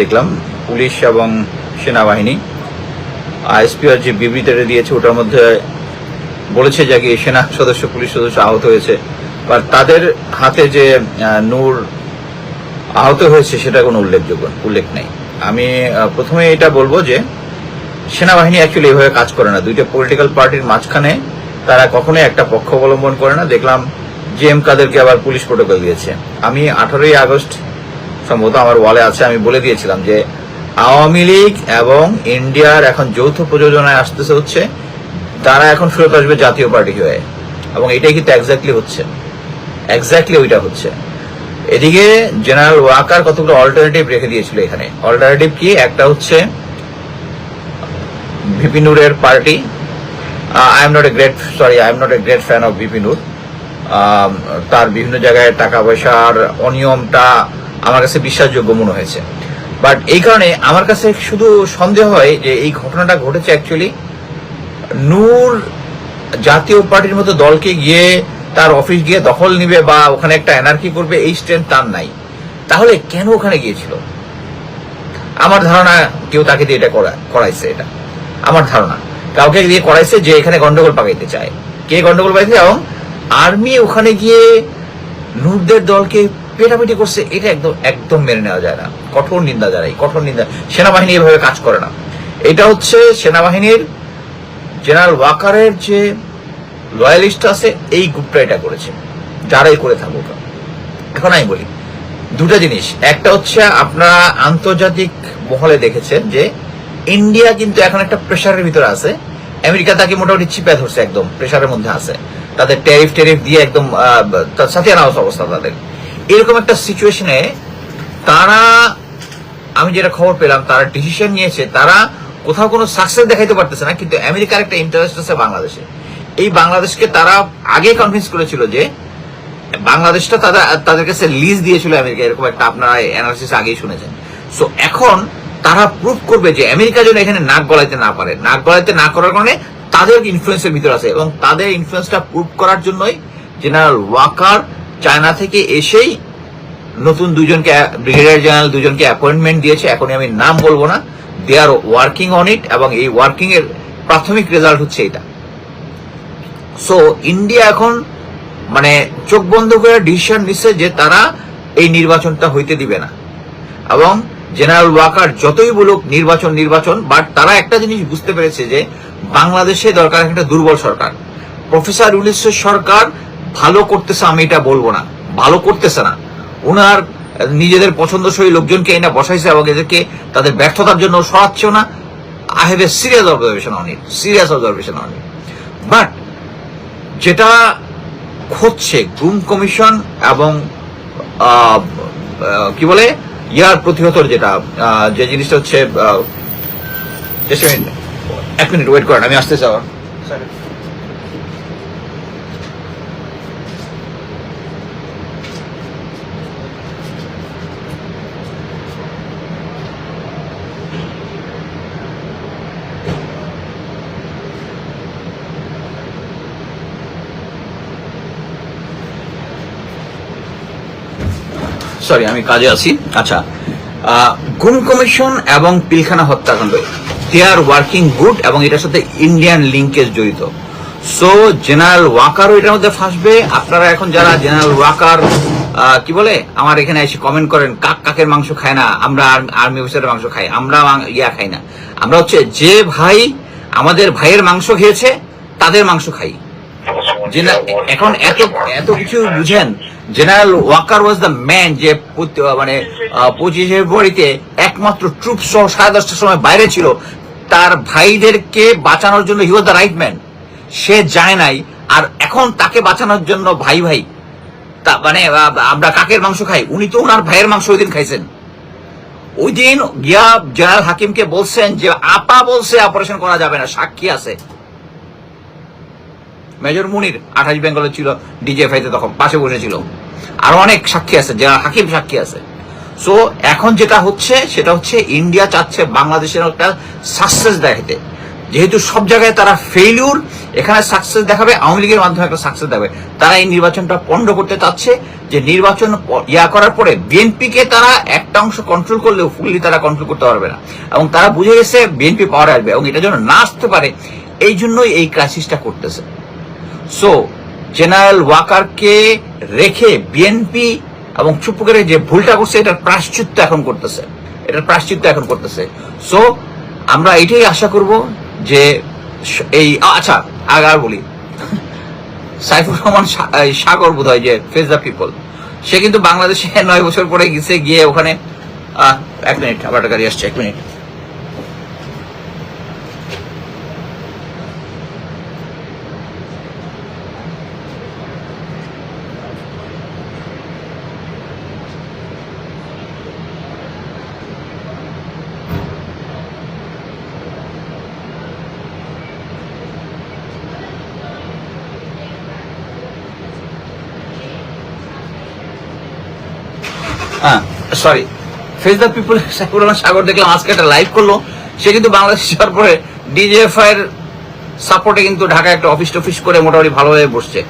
দেখলাম, পুলিশ এবং সেনাবাহিনী। আইএসপিআর যে বিবৃতিটা দিয়েছে, ওটার মধ্যে বলেছে যে কি সেনা সদস্য, পুলিশ সদস্য আহত হয়েছে। বা তাদের হাতে যে নূর আহত হয়েছে, সেটা কোনো উল্লেখযোগ্য, উল্লেখ নেই। আমি প্রথমে এটা বলব যে, সেনাবাহিনী অ্যাকচুয়ালি এইভাবে কাজ করে না। দুইটা পলিটিক্যাল পার্টির মাঝখানে তারা কখনোই একটা পক্ষ অবলম্বন করে না। দেখলাম, জি এম কাদেরকে আবার পুলিশ প্রোটোকল দিয়েছে। আমি আঠারোই আগস্ট সম্ভবত আমার ওয়ালে আছে আমি বলে দিয়েছিলাম যে আওয়ামী লীগ এবং ইন্ডিয়ার এখন যৌথ প্রযোজনায় আসতেছে হচ্ছে তারা এখন ফেরত আসবে জাতীয় পার্টি হয়ে। এবং এটাই কিন্তু এক্স্যাক্টলি হচ্ছে। এক্স্যাক্টলি ওইটা হচ্ছে। এদিকে জেনারেল ওয়াকার কতগুলো অল্টারনেটিভ রেখে দিয়েছিল এখানে। অল্টারনেটিভ কি? একটা হচ্ছে VP নুরের party. I am not a great sorry I am not a great fan of VP Nur um, তার বিভিন্ন জায়গায় টাকা পয়সার অনিয়মটা আমার কাছে বিশ্বাসযোগ্য মনে হয়েছে। বাট এই কারণে আমার কাছে শুধু সন্দেহ হয় যে এই ঘটনাটা ঘটেছে অ্যাকচুয়ালি নূর জাতীয় পার্টির মতো দলকে গিয়ে তার অফিস গিয়ে দখল নিবে বা ওখানে একটা এনার্কি করবে, এই স্ট্রেন্থ তার নাই। তাহলে কেন ওখানে গিয়েছিল? আমার ধারণা কেউ তাকে দিয়ে এটা করা- করাইছে এটা। আমার ধারণা। কাউকে দিয়ে করাইছে যে এখানে গন্ডগোল পাকাইতে চায়। কে গন্ডগোল পাকাইছে এবং আর্মি ওখানে গিয়ে নূরদের দলকে পেটাপিটি করছে, এটা একদম একদম মেনে নেওয়া যায় না। কঠোর নিন্দা জানাই, কঠোর নিন্দা। সেনাবাহিনী এভাবে কাজ করে না। এটা হচ্ছে সেনাবাহিনীর জেনারেল ওয়াকারের যে লয়ালিস্ট আছে, এই গ্রুপটা এটা করেছে, যারাই করে থাকুক। এখন আমি বলি, দুটা জিনিস। একটা হচ্ছে, আপনারা আন্তর্জাতিক মহলে দেখেছেন যে ইন্ডিয়া কিন্তু এখন একটা প্রেশারের ভিতরে আছে। আমেরিকা তাকে মোটামুটি চিপে ধরছে একদম প্রেশারের মধ্যে আছে। তাদের ট্যারিফ ট্যারিফ দিয়ে একদম সাথে আনা অবস্থা তাদের। এরকম একটা সিচুয়েশনে তারা, আমি যেটা খবর পেলাম, তারা ডিসিশন নিয়েছে, তারা কোথাও কোনো সাকসেস দেখাইতে পারতেছে না, কিন্তু আমেরিকার একটা ইন্টারেস্ট আছে বাংলাদেশে। এই বাংলাদেশকে তারা আগে কনভিন্স করেছিল যে বাংলাদেশটা তাদের তাদের কাছে লিজ দিয়েছিল আমেরিকা, এরকম একটা আপনারা অ্যানালিসিস আগেই শুনেছেন। সো এখন তারা প্রুভ করবে যে আমেরিকা যেন এখানে নাক গলাইতে না পারে। নাক গলাইতে না করার কারণে তাদের ইনফ্লুয়েন্সের ভিতর আছে এবং তাদের ইনফ্লুয়েন্সটা প্রুভ করার জন্যই জেনারেল ওয়াকার চায়না থেকে এসেই নতুন দুজনকে, ব্রিগেডিয়ার জেনারেল দুজনকে অ্যাপয়েন্টমেন্ট দিয়েছে। এখনই আমি নাম বলব না। দে আর ওয়ার্কিং অন ইট এবং এই ওয়ার্কিং এর প্রাথমিক রেজাল্ট হচ্ছে এটা। সো ইন্ডিয়া এখন মানে চোখ বন্ধ করে ডিসিশন নিচ্ছে যে তারা এই নির্বাচনটা হইতে দিবে না। এবং জেনারেল ওয়াকার যতই বলুক নির্বাচন নির্বাচন বাট তারা একটা জিনিস বুঝতে পেরেছে যে বাংলাদেশে দরকার একটা দুর্বল সরকার। প্রফেসর ইউনিসের সরকার ভালো করতেছে, আমি এটা বলব না। ভালো করতেছে না। ওনার নিজেদের পছন্দসই লোকজনকে এনে বসাইছে এবং এদেরকে তাদের ব্যর্থতার জন্য সরাচ্ছেও না। I have a serious observation on it serious observation on it but যেটা হচ্ছে গ্রুম কমিশন এবং কি বলে, ইয়ার প্রতিহতর যেটা যে জিনিসটা হচ্ছে. এক মিনিট ওয়েট করেন, আমি আসতে চাও সরি আমি কাজে আছি। আচ্ছা গুম কমিশন এবং পিলখানা হত্যাকাণ্ড দে আর ওয়ার্কিং গুড এবং এটার সাথে ইন্ডিয়ান লিঙ্কেজ জড়িত। সো জেনারেল ওয়াকারও এটার মধ্যে ফাঁসবে। আপনারা এখন যারা জেনারেল ওয়াকার কি বলে, আমার এখানে এসে কমেন্ট করেন, কাক কাকের মাংস খায় না, আমরা আর্মি অফিসারের মাংস খাই, আমরা ইয়া খাই না। আমরা হচ্ছে যে ভাই আমাদের ভাইয়ের মাংস খেয়েছে, তাদের মাংস খাই। এখন এত এত কিছু বুঝেন general Waker was the man যে মানে পঁচিশে ফেব্রুয়ারিতে একমাত্র ট্রুপ সহ সাড়ে দশটার সময় বাইরে ছিল। তার ভাইদেরকে বাঁচানোর জন্য he was the right man সে যায় নাই, আর এখন তাকে বাঁচানোর জন্য ভাই ভাই, তা মানে আমরা কাকের মাংস খাই? উনি তো ওনার ভাইয়ের মাংস ওই দিন খাইছেন। ওই দিন গিয়া জেনারেল হাকিমকে বলছেন যে, আপা বলছে অপারেশন করা যাবে না, সাক্ষী আছে। মেজর মুনির আঠাশ বেঙ্গলে ছিল ডিজেফাইতে তখন পাশে বসেছিল। আরও অনেক সাক্ষী আছে, যারা হাকিম সাক্ষী আছে। সো এখন যেটা হচ্ছে, সেটা হচ্ছে ইন্ডিয়া চাচ্ছে বাংলাদেশের একটা সাকসেস দেখাতে যেহেতু সব জায়গায় তারা ফেইলিউর এখানে সাকসেস দেখাবে, আওয়ামী লীগের মাধ্যমে একটা সাকসেস দেখাবে। তারা এই নির্বাচনটা পণ্ড করতে চাচ্ছে, যে নির্বাচন ইয়া করার পরে বিএনপি কে তারা একটা অংশ কন্ট্রোল করলেও ফুললি তারা কন্ট্রোল করতে পারবে না। এবং তারা বুঝে গেছে, বিএনপি পাওয়ার আসবে এবং এটা যেন না আসতে পারে, এই জন্যই এই ক্রাইসিসটা করতেছে। সো জেনারেল ওয়াকারকে রেখে বিএনপি এবং চুপ করে যে ভুলটা করছে, এটার প্রাশ্চিত্য এখন করতেছে। এটার প্রাশ্চিত্য এখন করতেছে। সো আমরা এটাই আশা করব যে এই আচ্ছা আগে আর বলি। সাইফুর রহমান সাগর বোধ হয় যে ফেস দ্য পিপল সে কিন্তু বাংলাদেশে নয় বছর পরে গেছে গিয়ে ওখানে এক মিনিট, আবার গাড়ি আসছে, এক minute. Sorry face the people Saifur Rahman Sagar দেখলাম আজকে একটা লাইভ করল। সে কিন্তু বাংলাদেশ যাওয়ার পরে ডিজিএফআই এর সাপোর্টে কিন্তু ঢাকা একটা অফিস টফিস করে মোটামুটি ভালোভাবে বসছে।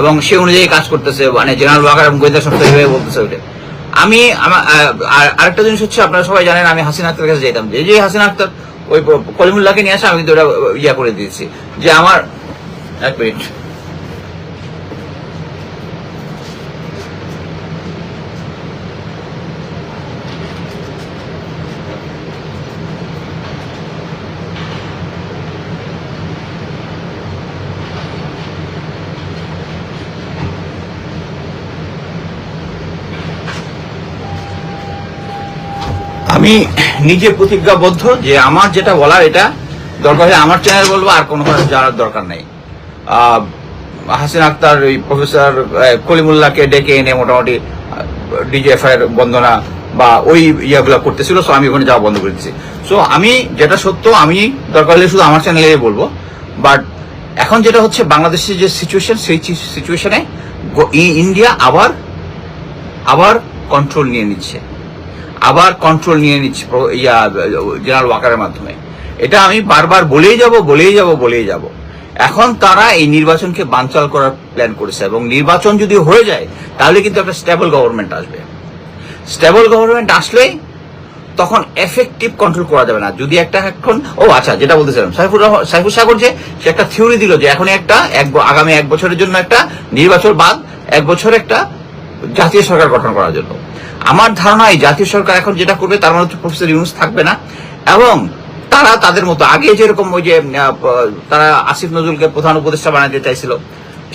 এবং সে অনুযায়ী কাজ করতেছে মানে জেনারেল ওয়াকার এবং গোয়েন্দা সংস্থা বলতেছে ওইটা আমি আরেকটা জিনিস হচ্ছে, আপনারা সবাই জানেন, আমি হাসিনা আক্তার কাছে যেতাম। যে যে হাসিনা আক্তার, ওই কলিমুল্লাহকে নিয়ে আসে, আমি কিন্তু ওটা ইয়া করে দিয়েছি। যে আমার এক মিনিট আমি নিজে প্রতিজ্ঞাবদ্ধ যে আমার যেটা বলার এটা দরকার হলে আমার চ্যানেল বলব, আর কোনো যাওয়ার দরকার নেই। হাসিন আক্তার, ওই প্রফেসর কলিমুল্লাহকে ডেকে এনে মোটামুটি ডিজিএফআই এর বন্দনা বা ওই ইয়াগুলো করতেছিল সো আমি ওখানে যাওয়া বন্ধ করে দিচ্ছি সো আমি যেটা সত্য, আমি দরকার হলে শুধু আমার চ্যানেলে বলব। বাট এখন যেটা হচ্ছে বাংলাদেশের যে সিচুয়েশন সেই সিচুয়েশনে ইন্ডিয়া আবার আবার কন্ট্রোল নিয়ে নিচ্ছে। আবার কন্ট্রোল নিয়ে নিচ্ছে ইয়া জেনারেল ওয়াকারের মাধ্যমে। এটা আমি বারবার বলেই যাব বলেই যাব বলেই যাব। এখন তারা এই নির্বাচনকে বানচাল করার প্ল্যান করেছে এবং নির্বাচন যদি হয়ে যায়, তাহলে কিন্তু একটা স্টেবল গভর্নমেন্ট আসবে। স্টেবল গভর্নমেন্ট আসলেই তখন এফেক্টিভ কন্ট্রোল করা যাবে না। যদি একটা এখন, ও আচ্ছা যেটা বলতেছিলাম, সাইফুর সাইফুর সাগর যে, সে একটা থিওরি দিল যে এখন একটা এক আগামী এক বছরের জন্য একটা নির্বাচন বাদ এক বছর একটা জাতীয় সরকার গঠন করার জন্য। আমার ধারণা এই জাতীয় সরকার এখন যেটা করবে, তার মধ্যে প্রফেসর ইউনুস থাকবে না। এবং তারা তাদের মতো আগে যেরকম ওই যে তারা আসিফ নজরুলকে প্রধান উপদেষ্টা বানাতে চাইছিল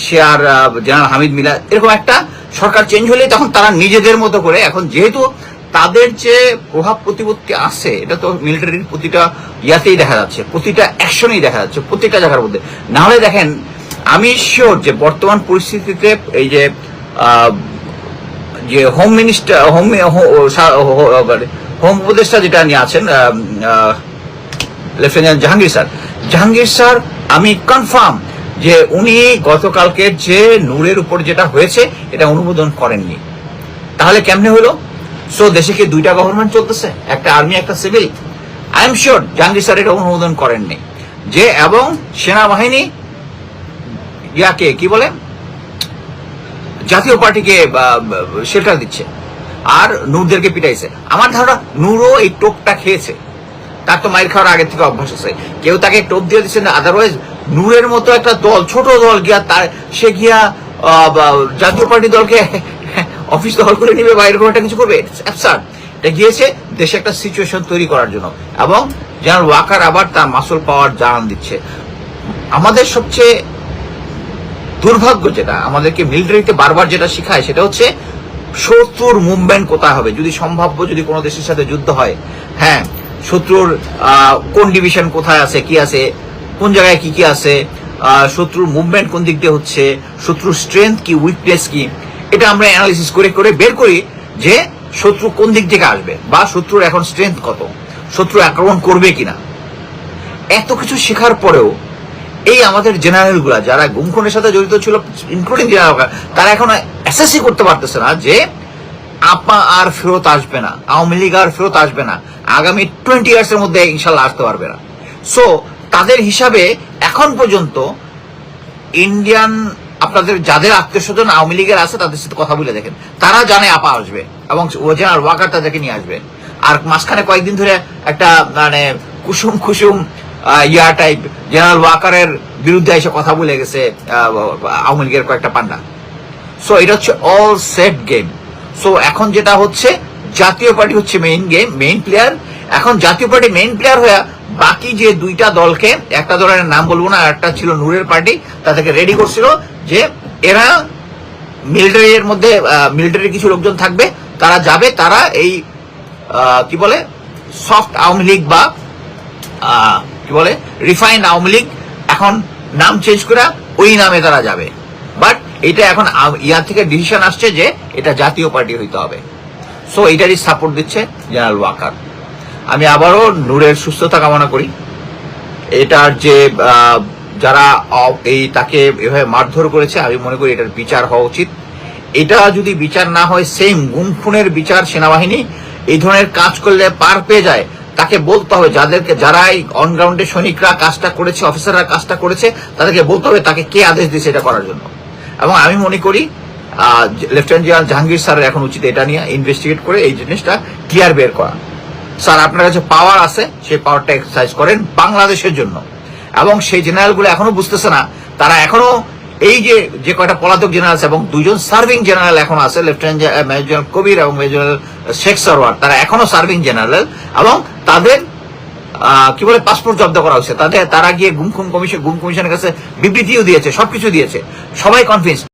সে আর জেনারেল হামিদ মিলা, এরকম একটা সরকার চেঞ্জ হলে তখন তারা নিজেদের মতো করে এখন যেহেতু তাদের যে প্রভাব প্রতিপত্তি আছে, এটা তো মিলিটারির প্রতিটা ইয়াতেই দেখা যাচ্ছে, প্রতিটা অ্যাকশনেই দেখা যাচ্ছে প্রত্যেকটা জায়গার মধ্যে। নাহলে দেখেন, আমি শিওর যে বর্তমান পরিস্থিতিতে এই যে যে হোম মিনিস্টার হোম হোম উপদেষ্টা যেটা নিয়ে আছেন lieutenant Jahangir sir Jahangir sir আমি কনফার্ম যে উনি গতকালকে যে নূরের উপর যেটা হয়েছে, এটা অনুমোদন করেননি। তাহলে কেমনে হলো? সো দেশে কি দুইটা গভর্নমেন্ট চলতেছে? একটা আর্মি একটা civil I am sure Jahangir sir এটা অনুমোদন করেননি। যে, এবং সেনাবাহিনী, ইয়াকে, কি বলে? জাতীয় পার্টিকে শেল্টার দিচ্ছে। আর নূরদেরকে পিটাইছে। আমার ধারণা নূরও এই টোপটা খেয়েছে। তার তো মাইর খাওয়ার আগের থেকে অভ্যাস আছে। কেউ তাকে টোপ দিয়ে দিচ্ছে না আদারওয়াইজ নূরের মতো একটা দল, ছোট দল গিয়া তার, সে গিয়া জাতীয় পার্টি দলকে অফিস দখল করে নিবে বা এরকম একটা কিছু করবে। এটা গিয়েছে দেশে একটা সিচুয়েশন তৈরি করার জন্য। এবং জেনারেল ওয়াকার আবার তার মাসুল পাওয়ার জানান দিচ্ছে। আমাদের সবচেয়ে দুর্ভাগ্য যেটা। আমাদেরকে মিলিটারিতে বারবার যেটা শেখায় সেটা হচ্ছে শত্রুর মুভমেন্ট কোথায় হবে? যদি সম্ভাব্য যদি কোনো দেশের সাথে যুদ্ধ হয় হ্যাঁ শত্রুর কোন ডিভিশন কোথায় আছে, কি আছে, কোন জায়গায় কি কি আছে শত্রুর মুভমেন্ট কোন দিক দিয়ে হচ্ছে, শত্রুর স্ট্রেংথ কি উইকনেস কি, এটা আমরা অ্যানালিসিস করে করে বের করি যে শত্রু কোন দিক থেকে আসবে বা শত্রুর এখন স্ট্রেংথ কত, শত্রু আক্রমণ করবে কিনা। এত কিছু শেখার পরেও এই আমাদের জেনারেলগুলা যারা গুমখুনের সাথে জড়িত ছিল ইনক্লুডিং জেনারেল তারা এখন অ্যাসেসই করতে পারতেছে না যে আপা আর ফেরত আসবে না, আওয়ামী লীগ আর ফেরত আসবে না, আগামী টোয়েন্টি ইয়ার্স এর মধ্যে ইনশাল্লাহ আসতে পারবে না। সো তাদের হিসাবে এখন পর্যন্ত ইন্ডিয়ান আপনাদের যাদের আত্মীয় স্বজন আওয়ামী লীগের আছে, তাদের সাথে কথা বলে দেখেন। তারা জানে আপা আসবে এবং জেনারেল ওয়াকার তাদেরকে নিয়ে আসবে। আর মাঝখানে কয়েকদিন ধরে একটা মানে কুসুম কুসুম ইয়া টাইপ জেনারেল ওয়াকারের বিরুদ্ধে এসে কথা বলে গেছে আওয়ামী লীগের কয়েকটা পান্ডা। সো এটা হচ্ছে অল সেট গেম সো এখন যেটা হচ্ছে, জাতীয় পার্টি হচ্ছে মেইন গেম মেইন প্লেয়ার এখন জাতীয় পার্টি মেইন প্লেয়ার হয়ে বাকি যে দুইটা দলকে, একটা দলের নাম বলব না একটা ছিল নূরের পার্টি, তাদেরকে রেডি করছিল যে এরা মিলিটারির মধ্যে মিলিটারি কিছু লোকজন থাকবে, তারা যাবে, তারা এই কি বলে সফট আওয়ামী লীগ বা কি বলে? রিফাইন্ড আওয়ামী লীগ এখন নাম চেঞ্জ করে ওই নামে তারা যাবে। বাট এটা এখন ইয়ার থেকে ডিসিশন আসছে যে এটা জাতীয় পার্টি হইতে হবে। সো এটারই সাপোর্ট দিচ্ছে জেনারেল ওয়াকার। আমি আবারও নূরের সুস্থতা কামনা করি। এটার যে যারা এই তাকে এভাবে মারধর করেছে, আমি মনে করি এটার বিচার হওয়া উচিত। এটা যদি বিচার না হয় সেম গুম খুনের বিচার সেনাবাহিনী এই ধরনের কাজ করলে পার পেয়ে যায়। তাকে বলতে হবে যাদেরকে যারা এই অনগ্রাউন্ডে সৈনিকরা কাজটা করেছে অফিসাররা কাজটা করেছে, তাদেরকে বলতে হবে তাকে কে আদেশ দিয়েছে এটা করার জন্য। এবং আমি মনে করি লেফটেন্যান্ট জেনারেল জাহাঙ্গীর স্যারের এখন উচিত এটা নিয়ে ইনভেস্টিগেট করে এই জিনিসটা ক্লিয়ার বের করা। স্যার আপনার কাছে পাওয়ার আছে, সেই পাওয়ারটা এক্সারসাইজ করেন বাংলাদেশের জন্য। এবং সেই জেনারেলগুলো এখনও বুঝতেছে না, তারা এখনও এই যে যে কয়টা পলাতক জেনারেল এবং দুজন সার্ভিং জেনারেল এখন আছে লেফটেন্যান্ট মেজর জেনারেল কবির এবং মেজর জেনারেল শেখ সরওয়ার তারা এখনও সার্ভিং জেনারেল এবং তাদের কি বলে পাসপোর্ট জব্দ করা হয়েছে তাদের, তারা গিয়ে গুম খুম কমিশন গুম কমিশনের কাছে বিবৃতিও দিয়েছে, সবকিছু দিয়েছে। সবাই কনফিউজ